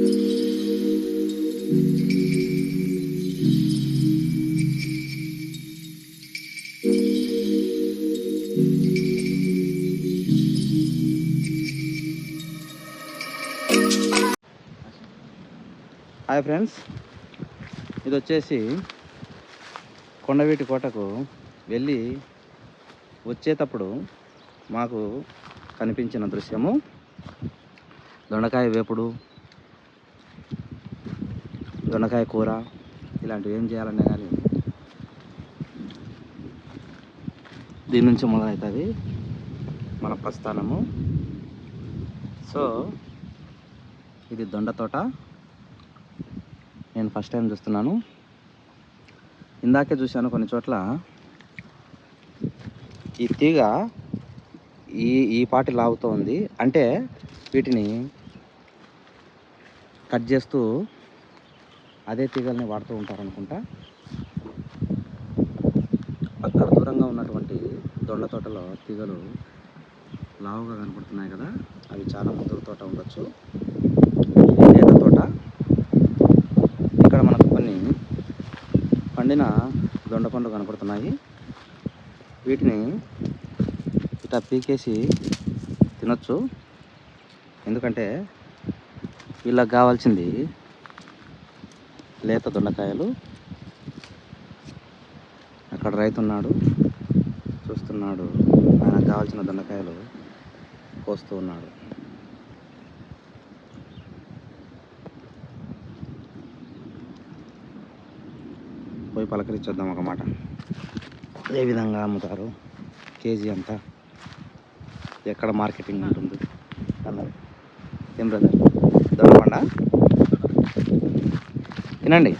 Hi friends. ఇది వచ్చేసి కొండవీటి కోటకు వెళ్ళి వచ్చేటప్పుడు మాకు కనిపించిన దృశ్యము దొండకాయ వేపుడు దొండకాయ కూర ఇలాంటివి ఏం చేయాలన్నా కానీ దీని నుంచి మొదలవుతుంది మన ప్రస్థానము. సో ఇది దొండ తోట. నేను ఫస్ట్ టైం చూస్తున్నాను. ఇందాకే చూశాను కొన్ని చోట్ల ఈ తీగ ఈ ఈ పాటి లాగుతూ ఉంది అంటే వీటిని కట్ చేస్తూ అదే తీగల్ని వాడుతూ ఉంటారు అనుకుంటా అక్కడ దూరంగా ఉన్నటువంటి దొండ తోటలో తీగలు లావుగా కనపడుతున్నాయి కదా అవి చాలా ముదురు తోట ఉండొచ్చు. లేత తోట. ఇక్కడ మనకు కొన్ని పండిన దొండ పండ్లు కనపడుతున్నాయి. వీటిని ఇట్లా పీకేసి తినొచ్చు. ఎందుకంటే వీళ్ళకి కావాల్సింది లేత దొండకాయలు. అక్కడ రైతు ఉన్నాడు చూస్తున్నాడు. ఆయనకు కావాల్సిన దొండకాయలు కోస్తూ ఉన్నాడు. పోయి పలకరించొద్దాం ఒక మాట. ఏ విధంగా అమ్ముతారు. కేజీ అంతా ఎక్కడ మార్కెటింగ్ ఉంటుంది అన్నది. ఏం బ్రదర్? దొరకండా తినండి.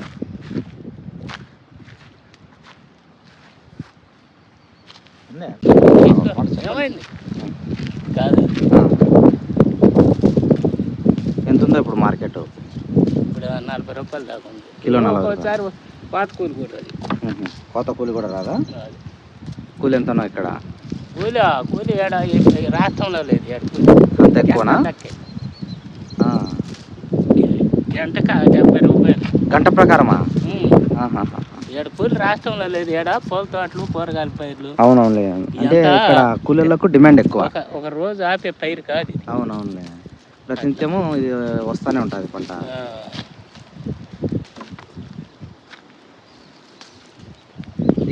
కాదు. ఎంత ఉందో ఇప్పుడు మార్కెట్? ఇప్పుడు నలభై రూపాయలు దాకా ఉంది. కిలో నలభై ఒకసారి పాత కూలి కూడా. కొత్త కూలి కూడా రాదా? అది. కూలి ఎంతనో ఇక్కడ? కూలి కూలి ఏడ రాష్ట్రంలో లేదు ఏడ కూలి. అంత ఎక్కువనా. గంటకు డెబ్బై రూపాయలు గంట ప్రకారమా. ఏడ కూలి రాష్ట్రంలో లేదు ఏడ? పూల తోటలు కూరగాయల పైర్లు. అవునవునులే. అంటే? ఇక్కడ కూలీలకు డిమాండ్ ఎక్కువ. ఒక రోజు ఆపే పైరు కాదు ఇది. అవునవునులే. ప్రతినిత్యము ఇది వస్తూనే ఉంటుంది పంట.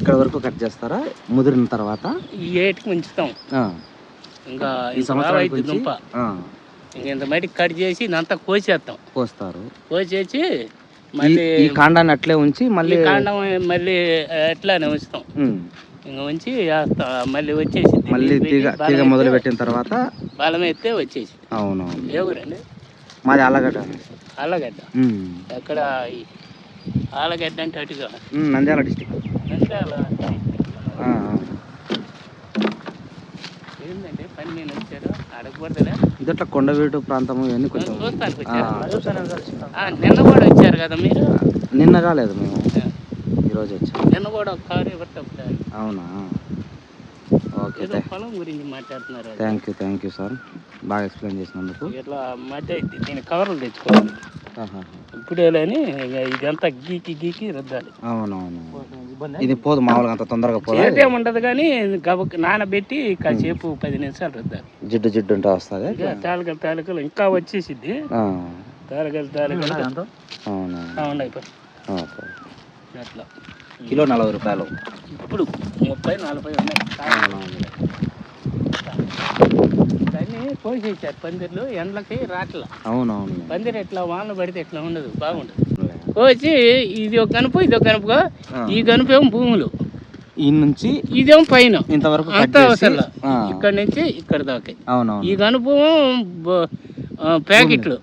ఇక్కడ వరకు కట్ చేస్తారా? ముదిరిన తర్వాత? ఏటికి ఉంచుతాం ఇంకా ఈ బాగా దుంప. ఇంత బయటికి కట్ చేసి ఇదంతా కోసేస్తాం. కోస్తారు. కోసేసి మళ్ళీ ఈ కాండాన్ని అట్లే ఉంచి మళ్ళీ కాండం మళ్ళీ ఎట్లానే ఉంచుతాం. ఇంకా ఉంచి వేస్తా మళ్ళీ వచ్చేసి మళ్ళీ తీగ తీగ మొదలు పెట్టిన తర్వాత బలం ఎత్తే వచ్చేసి అవునవును. ఏ ఊరండి? మాది ఆలగడ్డ. ఆలగడ్డ. ఎక్కడ ఆలగడ్డ అంటే అటుగా? నంద్యాల డిస్టిక్. నంద్యాల. ఏంటంటే పని మీద వచ్చారు? అడగకూడదులే ఇదట్లా కొండవీడు ప్రాంతము ఇవన్నీ కొంచెం చూస్తానికి వచ్చారు. నిన్న కూడా వచ్చారు కదా మీరు? నిన్న కాలేదు మేము. ఈరోజు వచ్చాం. నిన్న కూడా ఒక కారు ఎవరు అవునా? ఓకే పొలం గురించి మాట్లాడుతున్నారు. Thank you thank you sir. బాగా ఎక్స్ప్లెయిన్ చేసినందుకు. ఇట్లా మధ్య దీని కవర్లు తెచ్చుకోవాలి. ఆహా. ఇప్పుడే లేని ఇక ఇదంతా గీకి గీకి రుద్దాలి. అవునవును. ఇది పోదు మామూలుగా అంత తొందరగా పోదా? చేతేం ఉండదు కానీ గబక్ నానబెట్టి కాసేపు పది నిమిషాలు రుద్దాలి. జిడ్డు జిడ్డు ఉంటే వస్తుంది ఇక తాలకలు తాలకలు ఇంకా వచ్చేసిద్ది. తాలకలు తాలకలు అవును? అట్లా. కిలో నలభై రూపాయలు. ఇప్పుడు ముప్పై నలభై ఉన్నాయి. కానీ పోసేసారు పందిర్లు ఎండలకి రాట్ల. అవునవును పందిరి ఎట్లా వానలు పడితే ఎట్లా ఉండదు బాగుండదు. కోసి ఇది ఒక కనుపు ఇది ఒక కనుపుగా ఆ. ఈ కనుపు ఏమో భూములు. ఈ నుంచి ఇదేమో పైన. ఇంతవరకు అంతా అవసరం ఇక్కడ నుంచి ఇక్కడ దాకా. ఈ అవునవును బ- ఆ, ప్యాకెట్లు.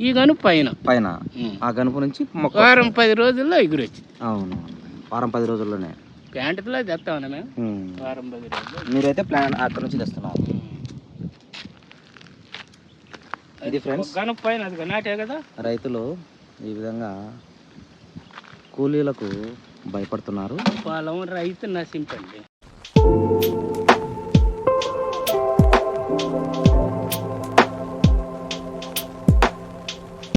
ఈ గనుపు పైన. పైన. ఆ గనుపు నుంచి వారం పది రోజుల్లో ఎగురొచ్చింది. అవును వారం పది రోజుల్లోనే. ప్యాంటులో తెస్తామన్నా మేము. వారం పది రోజులు. మీరైతే ప్లాన్ అక్కడ నుంచి తెస్తున్నారు ఇది ఫ్రెండ్స్? పైన అది నాటే కదా? రైతులు ఈ విధంగా కూలీలకు భయపడుతున్నారు. పొలం రైతు నశింపండి.